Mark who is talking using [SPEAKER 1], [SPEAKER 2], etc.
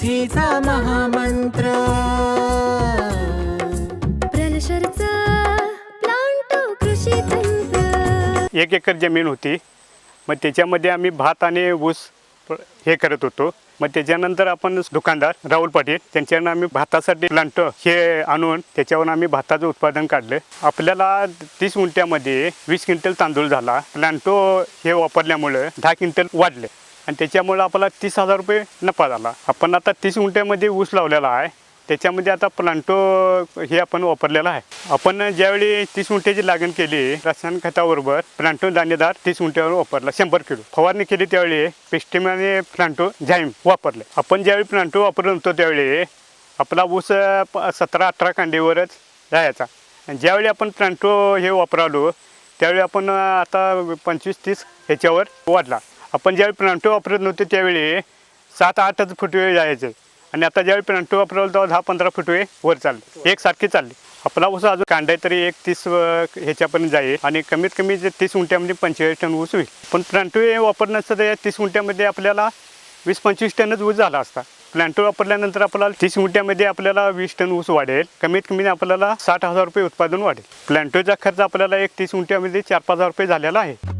[SPEAKER 1] समृद्धीचा महामंत्र.
[SPEAKER 2] प्रलशरचा प्लांटो कृषी तंत्र.
[SPEAKER 3] एक एकर जमीन होती. मग त्याच्यामध्ये आम्ही भात आणि ऊस हे करत होतो. मग त्याच्यानंतर आपण दुकानदार राहुल पाटील त्यांच्यानं आम्ही भातासाठी प्लांट हे आणून त्याच्यावर आम्ही भाताचं उत्पादन काढलं. आपल्याला तीस गुंठ्यामध्ये वीस क्विंटल तांदूळ झाला. प्लांटो हे वापरल्यामुळं दहा क्विंटल वाढले. आणि त्याच्यामुळं आपला तीस हजार रुपये नफा झाला. आपण आता तीस गुंठ्यामध्ये ऊस लावलेला आहे. त्याच्यामध्ये आता प्लांटो हे आपण वापरलेलं आहे. आपण ज्यावेळी तीस गुंठ्याची लागण केली रसायन खताबरोबर प्लांटो दाणेदार तीस गुंठ्यावर वापरला शंभर किलो. फवारणी केली त्यावेळी पेस्टिमाने आणि प्लांटो झाईम वापरले. आपण ज्यावेळी प्लांटो वापरत होतो त्यावेळी आपला ऊस प- सतरा अठरा कांडीवरच राहायचा. आणि ज्यावेळी आपण प्लांटो हे वापरालो त्यावेळी आपण आता पंचवीस तीस ह्याच्यावर वाढला. आपण ज्यावेळी प्लांटो वापरत नव्हते त्यावेळी सात आठच फुटवे जायचे. आणि आता ज्यावेळी प्लांटो वापरवलं तेव्हा दहा पंधरा फुटवे वर चालले. एकसारखे चालले. आपला ऊस अजून कांदा तरी एक तीस ह्याच्यापर्यंत जाईल. आणि कमीत कमी जे तीस उंट्यामध्ये पंचेचाळीस टन ऊस होईल. पण प्लांटो हे वापरणं तर या तीस उंट्यामध्ये आपल्याला वीस पंचवीस टनच ऊस झाला असता. प्लांटो वापरल्यानंतर आपल्याला तीस गुंठ्यामध्ये आपल्याला वीस टन ऊस वाढेल. कमीत कमी आपल्याला साठ हजार रुपये उत्पादन वाढेल. प्लांटोचा खर्च आपल्याला एक तीस गुंठ्यामध्ये चार पाच हजार रुपये झालेला आहे.